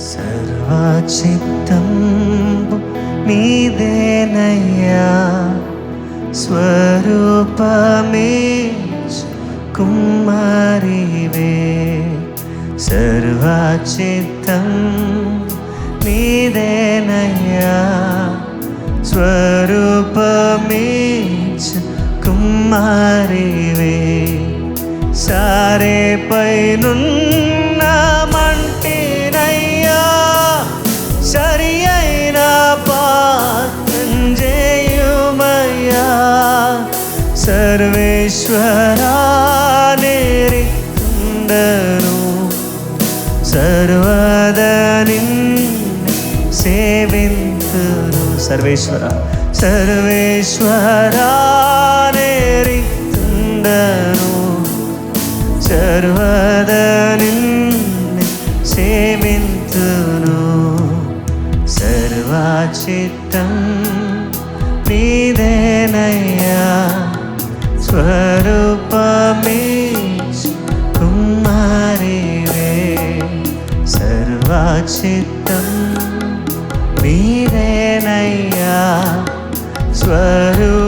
సర్వచిత్తంబు నీదేనయ్యా స్వరూపమే కుమారివే సర్వచిత్తం నీదేనయ్యా స్వరూపమే కుమారివే సారే పైనున్న സർവേശ്വരാനേറി കുണ്ടരോ സർവദനിൻ സേവിന്തുരു സർവേശ്വര സർവേശ്വരാനേറി കുണ്ടരോ സർവദനിൻ സേവിന്തുരു സർവാചിത്തം നീതേനയ്യ స్వరూపమే కుమారివే సర్వాచిత్తం నీదేనయ్యా స్వరూపమే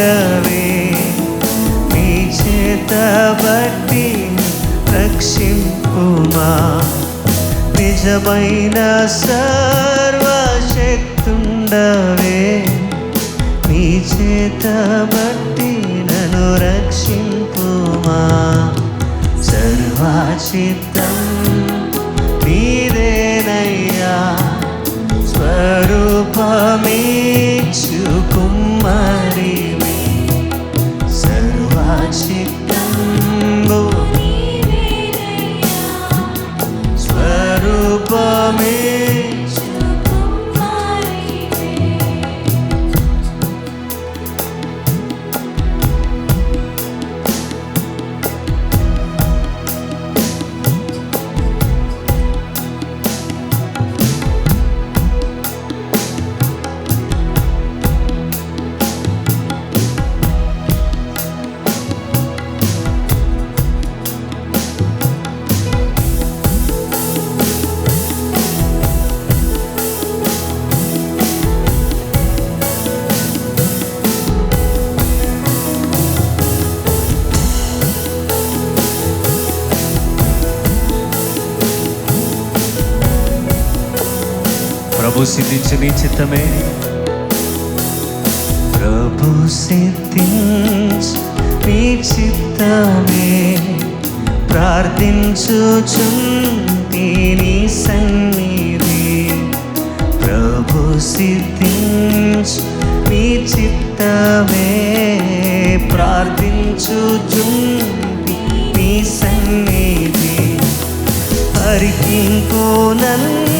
ఉండవే నీ చేత బట్టి రక్షింపుమా. నిజమైన సర్వశక్తుండవే. నీ చేత బట్టి నన్ను రక్షింపుమా. సర్వాచిత్తం నీదేనయ్యా. me. ప్రభు సిద్ధించు నీ చిత్తమే. ప్రభు సిద్ధించు నీ చిత్తమే. ప్రార్థించుచుంటి నీ సన్నిధి. ప్రభు సిద్ధించు నీ చిత్తమే. ప్రార్థించుచుంటి నీ సన్నిధి. హరికి నన్ని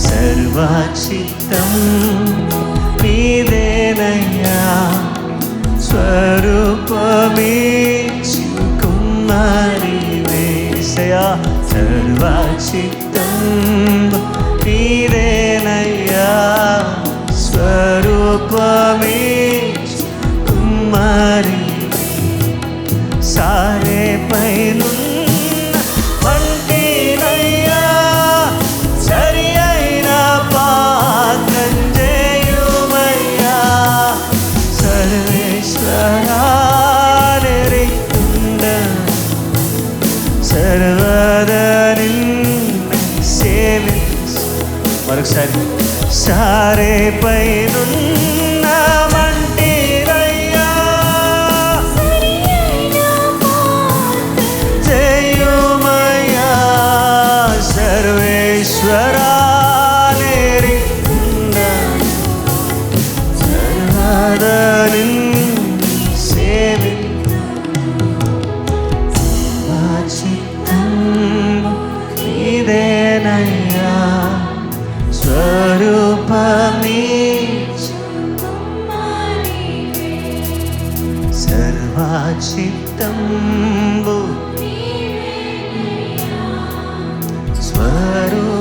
సర్వచిత్తం నీదేనయ్యా. స్వరూపమేచుకున్నారివేసయా సర్వచిత్తం నీదేనయ్యా. స్వరూప మరొకసారి. సారే పైనున్న सर्वाचित्तम्बु स्वरूप